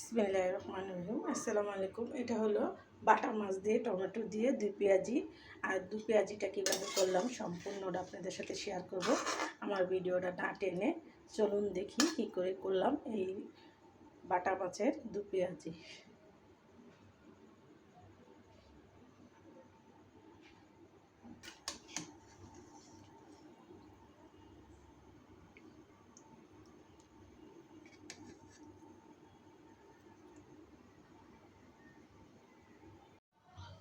বিসমিল্লাহ রহমান রহিম। আসসালামু আলাইকুম। এটা হলো বাটা মাছ দিয়ে, টমেটো দিয়ে দু পেঁয়াজি। আর দু পেঁয়াজিটা কীভাবে করলাম সম্পূর্ণটা আপনাদের সাথে শেয়ার করব। আমার ভিডিওটা না টেনে চলুন দেখি কি করে করলাম এই বাটা মাছের দু পেঁয়াজি।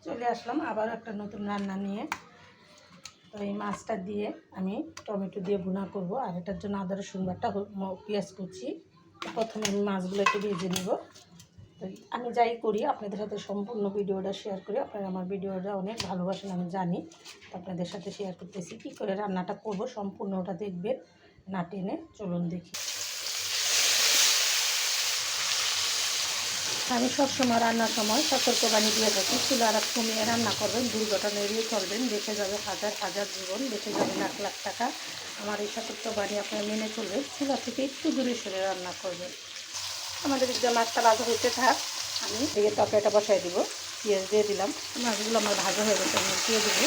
চলে আসলাম আবার একটা নতুন রান্না নিয়ে। তো এই মাছটা দিয়ে আমি টমেটো দিয়ে ভুনা করব, আর এটার জন্য আদা, রসুন বাটা হ- ম- পেঁয়াজ কুচি। প্রথমে আমি মাছগুলো একটু ভেজে নেব। তো আমি যাই করি, আপনাদের সাথে সম্পূর্ণ ভিডিওটা শেয়ার করি, আপনারা আমার ভিডিওটা অনেক ভালোবাসেন, আমি জানি। তো আপনাদের সাথে শেয়ার করতেছি, কী করে রান্নাটা করব সম্পূর্ণটা দেখবেন, না টেনে। চলুন দেখি। আমি সবসময় রান্নার সময় সতর্কবাণী দিয়ে থাকি। চুলা আর কমিয়ে রান্না করবেন, দুর্ঘটনা এড়িয়ে চলবেন, বেঁচে যাবে হাজার হাজার জীবন, বেঁচে যাবে লাখ লাখ টাকা। আমার এই সতর্কবাণী আপনারা মেনে চলবেন, চুলা থেকে একটু দূরে সরে রান্না করবেন। আমাদের যে মাছটা ভাজা হইতে থাক, আমি দিকে তরকারিটা বসাই দিব, পেঁয়াজ দিয়ে দিলাম। মাছগুলো আমার ভাজা হয়ে গেছে, আমি দিয়ে দেবো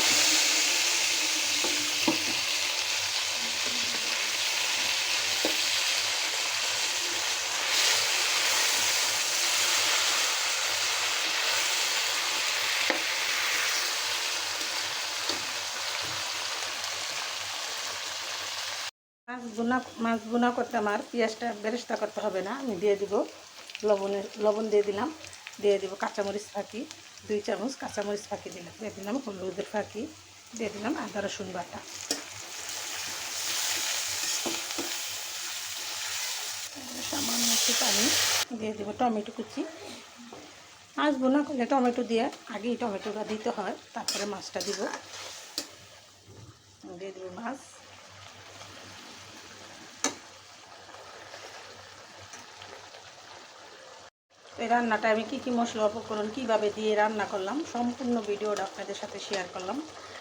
বোনা মাছ বোনা করতে আমার পেঁয়াজটা বেরেস্তা করতে হবে না, আমি দিয়ে দিব লবণের, লবণ দিয়ে দিলাম, দিয়ে দিব কাঁচামরিচ ফাঁকি, দুই চামচ কাঁচামরিচ ফাঁকি দিলাম, দিয়ে দিলাম হলুদের ফাঁকি, দিয়ে দিলাম আদা, রসুন বাটা। সামান্য একটু পানি, দিয়ে দিব টমেটো কুচি। মাছ বোনা করলে টমেটো দিয়ে আগেই টমেটোটা দিতে হয়, তারপরে মাছটা দিব। দিয়ে দিব মাছ। এই রান্নাটা আমি কী কী মশলা উপকরণ কীভাবে দিয়ে রান্না করলাম, সম্পূর্ণ ভিডিওটা আপনাদের সাথে শেয়ার করলাম।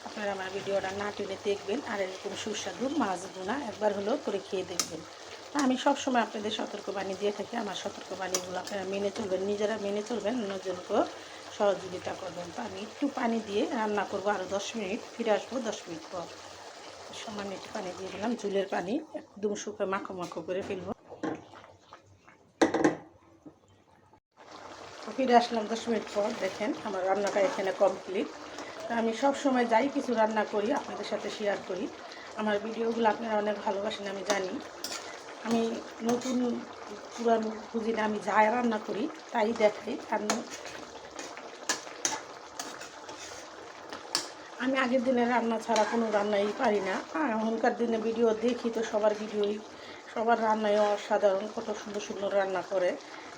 আপনারা আমার ভিডিওটা না টেনে দেখবেন, আর এরকম সুস্বাদু মাছ বোনা একবার হলেও করে খেয়ে দেখবেন। আমি সবসময় আপনাদের সতর্কবাণী দিয়ে থাকি, আমার সতর্কবাণীগুলো আপনারা মেনে চলবেন, নিজেরা মেনে চলবেন অন্যজনকেও সহযোগিতা করবেন। তো আমি একটু পানি দিয়ে রান্না করব আরও দশ মিনিট, ফিরে আসব দশ মিনিট পর। সামান্য একটু পানি দিয়ে দিলাম, চুলের পানি একদম শুকে মাখো মাখো করে ফেলব। ফিরে আসলাম দশ মিনিট পর, দেখেন আমার রান্নাটা এখানে কমপ্লিট আমি সব সময় যাই, কিছু রান্না করি, আপনাদের সাথে শেয়ার করি। আমার ভিডিওগুলো আপনারা অনেক ভালোবাসেন, আমি জানি। আমি নতুন পুরানো খুঁজি না আমি যাই রান্না করি, তাই দেখাই। আর আমি আগের দিনে রান্না ছাড়া কোনো রান্নাই পারি না। এখনকার দিনে ভিডিও দেখি তো সবার ভিডিওই সবার রান্নায় অসাধারণ, কত সুন্দর সুন্দর রান্না করে।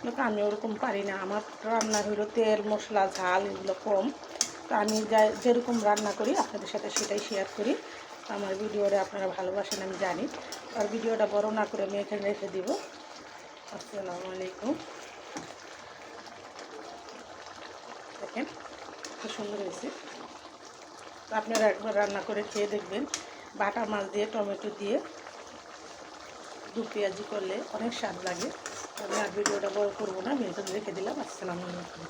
কিন্তু আমি ওরকম পারি না। আমার রান্না হলো তেল, মশলা, ঝাল, এগুলো কম। তো আমি যা যেরকম রান্না করি, আপনাদের সাথে সেটাই শেয়ার করি। আমার ভিডিওটা আপনারা ভালোবাসেন, আমি জানি। আর ভিডিওটা বড় না করে আমি এখানে রেখে দিব। আসসালামু আলাইকুম। দেখেন, খুব সুন্দর হয়েছে। আপনারা একবার রান্না করে খেয়ে দেখবেন। বাটা মাছ দিয়ে, টমেটো দিয়ে দু পেঁয়াজি করলে অনেক স্বাদ লাগে। আমি আর ভিডিওটা বড় করব না এখানে রেখে দিলাম। আসসালামু আলাইকুম।